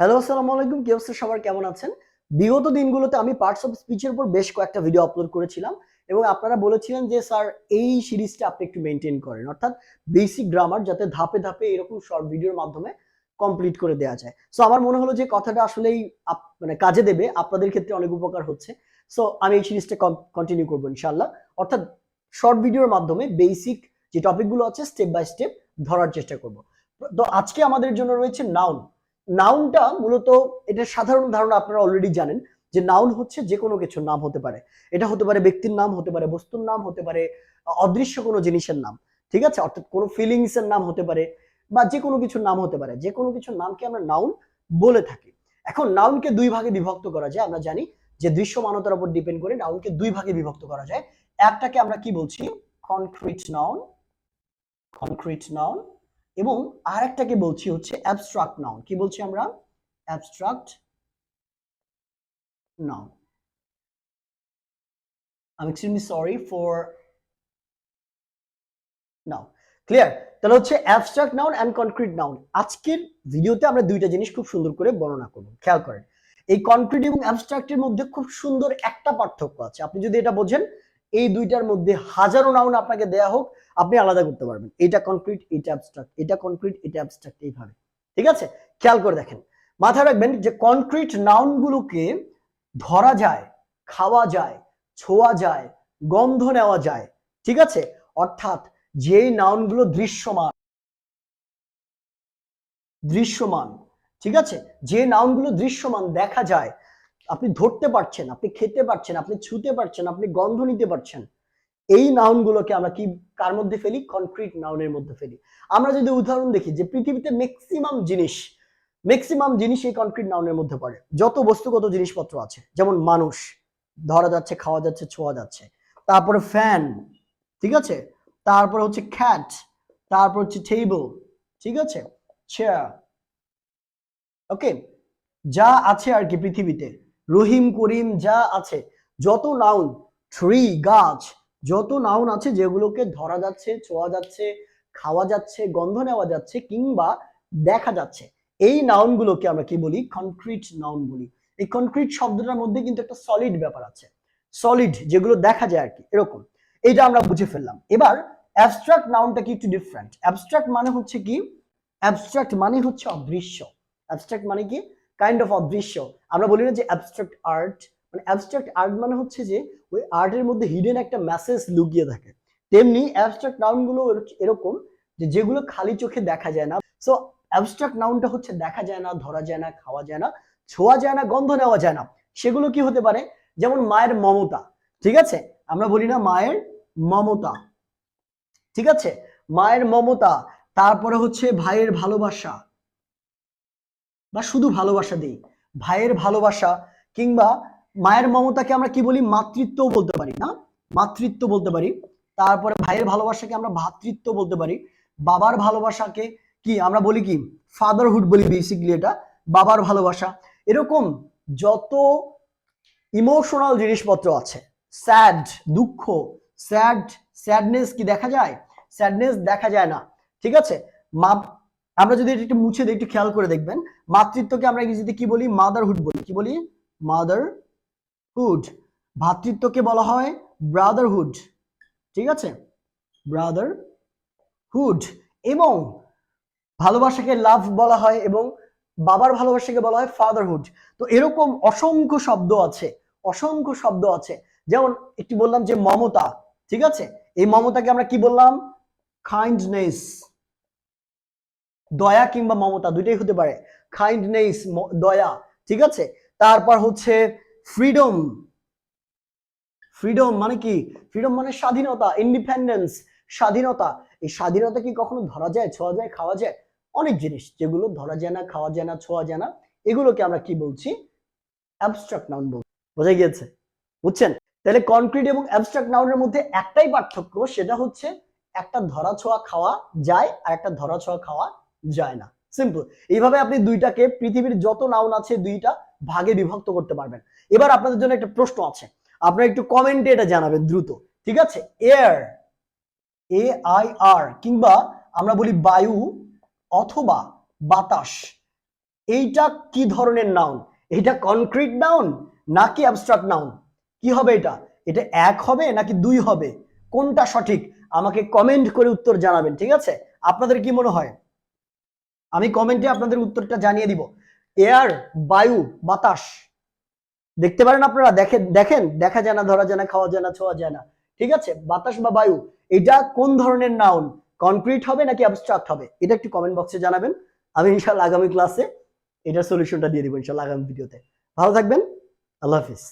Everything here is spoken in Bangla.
হ্যালো আসসালামু আলাইকুম। কি অবস্থা? সবার কেমন আছেন? বিগত দিনগুলোতে আমি পার্টস অফ স্পিচের উপর বেশ কয়েকটা ভিডিও আপলোড করেছিলাম এবং আপনারা বলেছিলেন যে, স্যার, এই সিরিজটা আপনি একটু মেনটেন করেন। অর্থাৎ বেসিক গ্রামার যাতে ধাপে ধাপে এরকম শর্ট ভিডিওর মাধ্যমে কমপ্লিট করে দেওয়া যায়। সো আমার মনে হলো যে, কথাটা আসলেই মানে কাজে দেবে। আপনাদের ক্ষেত্রে অনেক উপকার হচ্ছে। সো আমি এই সিরিজটা কন্টিনিউ করব ইনশাল্লাহ অর্থাৎ শর্ট ভিডিওর মাধ্যমে বেসিক যে টপিকগুলো আছে স্টেপ বাই স্টেপ ধরার চেষ্টা করব। তো আজকে আমাদের জন্য রয়েছে নাউন নাউনটা মূলত এটা সাধারণ ধারণা আপনারা অলরেডি জানেন যে নাউন হচ্ছে যে কোনো কিছুর নাম হতে পারে। এটা হতে পারে ব্যক্তির নাম, হতে পারে বস্তুর নাম, হতে পারে অদৃশ্য কোনো জিনিসের নাম, ঠিক আছে? অর্থাৎ কোনো ফিলিংস এর নাম হতে পারে বা যে কোনো কিছুর নাম হতে পারে। যে কোনো কিছুর নামকে আমরা নাউন বলে থাকি। এখন নাউনকে দুই ভাগে বিভক্ত করা যায়, আমরা জানি যে দৃশ্যমানতার উপর ডিপেন্ড করে নাউনকে দুই ভাগে বিভক্ত করা যায়। একটাকে আমরা কি বলছি? কনক্রিট নাউন কনক্রিট নাউন এবং আরেকটাকে বলছি হচ্ছে অ্যাবস্ট্রাক্ট নাউন কি বলছি আমরা? অ্যাবস্ট্রাক্ট নাউন আমি extremely sorry for now clear তাহলে হচ্ছে abstract noun and concrete noun আজকের ভিডিওতে আমরা দুইটা জিনিস খুব সুন্দর করে বর্ণনা করব। খেয়াল করেন। এই কনক্রিট এবং অ্যাবস্ট্রাক্টের মধ্যে খুব সুন্দর একটা পার্থক্য আছে। আপনি যদি এটা বোঝেন এই দুইটার মধ্যে হাজারো নাউন আপনাকে দেয়া হোক, আপনি আলাদা করতে পারবেন। এটা কনক্রিট এটা অ্যাবস্ট্রাক্ট এটা কনক্রিট এটা অ্যাবস্ট্রাক্ট এইভাবে। ঠিক আছে? খেয়াল করে দেখেন। মাথায় রাখবেন যে কনক্রিট নাউনগুলোকে ধরা যায়, খাওয়া যায়, ছোঁয়া যায়, গন্ধ নেওয়া যায়। ঠিক আছে? অর্থাৎ যেই নাউনগুলো দৃশ্যমান দৃশ্যমান, ঠিক আছে? যে নাউনগুলো দৃশ্যমান দেখা যায় আপনি ধরতে পারছেন, আপনি খেতে পারছেন, আপনি ছুতে পারছেন, আপনি গন্ধ নিতে পারছেন। এই নাউনগুলোকে আমরা কি, কার মধ্যে ফেলি? কনক্রিট নাউনের মধ্যে ফেলি। আমরা যদি উদাহরণ দেখি যে পৃথিবীতে ম্যাক্সিমাম জিনিস ম্যাক্সিমাম জিনিস এই কনক্রিট নাউনের মধ্যে পড়ে। যত বস্তুগত জিনিসপত্র আছে, যেমন মানুষ, ধরা যাচ্ছে, খাওয়া যাচ্ছে, ছোঁয়া যাচ্ছে। তারপরে ফ্যান ঠিক আছে? তারপরে হচ্ছে খ্যাট তারপর হচ্ছে টেবিল ঠিক আছে? চেয়ার ওকে যা আছে আর কি পৃথিবীতে। রহিম করিম যা আছে, যত নাউন ট্রি গাছ, যত নাউন আছে যেগুলোকে ধরা যাচ্ছে, ছোঁয়া যাচ্ছে, খাওয়া যাচ্ছে, গন্ধ নেওয়া যাচ্ছে কিংবা দেখা যাচ্ছে, এই নাউনগুলোকে আমরা কি বলি? কনক্রিট নাউন বলি। এই কনক্রিট শব্দটার মধ্যে কিন্তু একটা সলিড ব্যাপার আছে। সলিড যেগুলো দেখা যায় আর কি, এরকম। এটা আমরা বুঝে ফেললাম। এবার অ্যাবস্ট্রাক্ট নাউনটা কি একটু ডিফারেন্ট অ্যাবস্ট্রাক্ট মানে হচ্ছে কি? অ্যাবস্ট্রাক্ট মানে হচ্ছে অদৃশ্য। অ্যাবস্ট্রাক্ট মানে কি? কাইন্ড অফ অদৃশ্য। আমরা বলি না যে অ্যাবস্ট্রাক্ট আর্ট মানে অ্যাবস্ট্রাক্ট আর্ট মানে হচ্ছে যে ওই আর্টের মধ্যে হিডেন একটা মেসেজ লুকিয়ে থাকে। তেমনি অ্যাবস্ট্রাক্ট নাউনগুলো এরকম যে যেগুলো খালি চোখে দেখা যায় না। সো অ্যাবস্ট্রাক্ট নাউনটা হচ্ছে দেখা যায় না, ধরা যায় না, খাওয়া যায় না, ছোঁয়া যায় না, গন্ধ নেওয়া যায় না। সেগুলো কি হতে পারে? যেমন মায়ের মমতা, ঠিক আছে? আমরা বলি না মায়ের মমতা, ঠিক আছে? মায়ের মমতা, তারপরে হচ্ছে ভাইয়ের ভালোবাসা বা শুধু ভালোবাসা দিই। ভাইয়ের ভালোবাসা কিংবা মায়ের মমতাকে আমরা কি বলি? মাতৃত্ব বলতে পারি, না? মাতৃত্ব বলতে পারি। তারপরে ভাইয়ের ভালোবাসাকে আমরা ভ্রাতৃত্ব বলতে পারি। বাবার ভালোবাসাকে কি? আমরা বলি কি? ফাদারহুড বলি বেসিকলি এটা। বাবার ভালোবাসা। এরকম যত ইমোশনাল জিনিসপত্র আছে স্যাড দুঃখ স্যাড স্যাডনেস কি দেখা যায়? স্যাডনেস দেখা যায় না। ঠিক আছে? মা আমরা যদি এটা একটু মুছে দিই, একটু খেয়াল করে দেখবেন, মাতৃত্বকে আমরা ইংরেজিতে কি বলি? মাদারহুড বলি। কি বলি? মাদারহুড ভ্রাতৃত্বকে বলা হয় ব্রাদারহুড ঠিক আছে? ব্রাদারহুড এবং ভালোবাসাকে লাভ বলা হয় এবং বাবার ভালোবাসাকে বলা হয় ফাদারহুড তো এরকম অসংখ্য শব্দ আছে, অসংখ্য শব্দ আছে। যেমন একটি বললাম যে মমতা, ঠিক আছে? এই মমতাকে আমরা কি বললাম? কাইন্ডনেস দয়া কিংবা মমতা দুইটাই হতে পারে। কাইন্ডনেস দয়া, ঠিক আছে? তারপর হচ্ছে ফ্রিডম ফ্রিডম মানে কি? ফ্রিডম মানে স্বাধীনতা ইন্ডিপেন্ডেন্স স্বাধীনতা। এই স্বাধীনতা কি কখনো ধরা যায়, ছোঁয়া যায়, খাওয়া যায়? অনেক জিনিস, যেগুলো ধরা যায় না, খাওয়া যায় না, ছোঁয়া যায় না। এগুলোকে আমরা কি বলছি? অ্যাবস্ট্রাক্ট নাউন বলছি। বোঝা গিয়েছে? বুঝছেন? তাহলে কনক্রিট এবং অ্যাবস্ট্রাক্ট নাউনের মধ্যে একটাই পার্থক্য, সেটা হচ্ছে একটা ধরা ছোঁয়া খাওয়া যায় আর একটা ধরা ছোঁয়া খাওয়া যায় না। সিম্পল এইভাবে আপনি দুইটাকে পৃথিবীর যত নাউন আছে দুইটা ভাগে বিভক্ত করতে পারবেন। এবার আপনাদের জন্য একটা প্রশ্ন আছে। আপনারা একটু কমেন্টে এটা জানাবেন দ্রুত। ঠিক আছে? এয়ার এ আই আর কিংবা আমরা বলি বায়ু অথবা বাতাস, এইটা কি ধরনের নাউন এটা কনক্রিট নাউন নাকি অ্যাবস্ট্রাক্ট নাউন কি হবে এটা? এটা এক হবে নাকি দুই হবে? কোনটা সঠিক? আমাকে কমেন্ট করে উত্তর জানাবেন, ঠিক আছে? আপনাদের কি মনে হয়? আমি কমেন্টে আপনাদের উত্তরটা জানিয়ে দিব। এয়ার, বায়ু, বাতাস। দেখতে পারেন আপনারা, দেখেন দেখেন, দেখা যায় না, ধরা যায় না, খাওয়া যায় না, ছোঁয়া যায় না। ঠিক আছে? বাতাস বা বায়ু, এটা কোন ধরনের নাউন কনক্রিট হবে নাকি অ্যাবস্ট্রাক্ট হবে? এটা একটু কমেন্ট বক্সে জানাবেন। আমি ইনশাল্লাহ আগামী ক্লাসে এটার সলিউশনটা দিয়ে দিব ইনশাল্লাহ আগামী ভিডিওতে ভালো থাকবেন। আল্লাহ হাফিজ।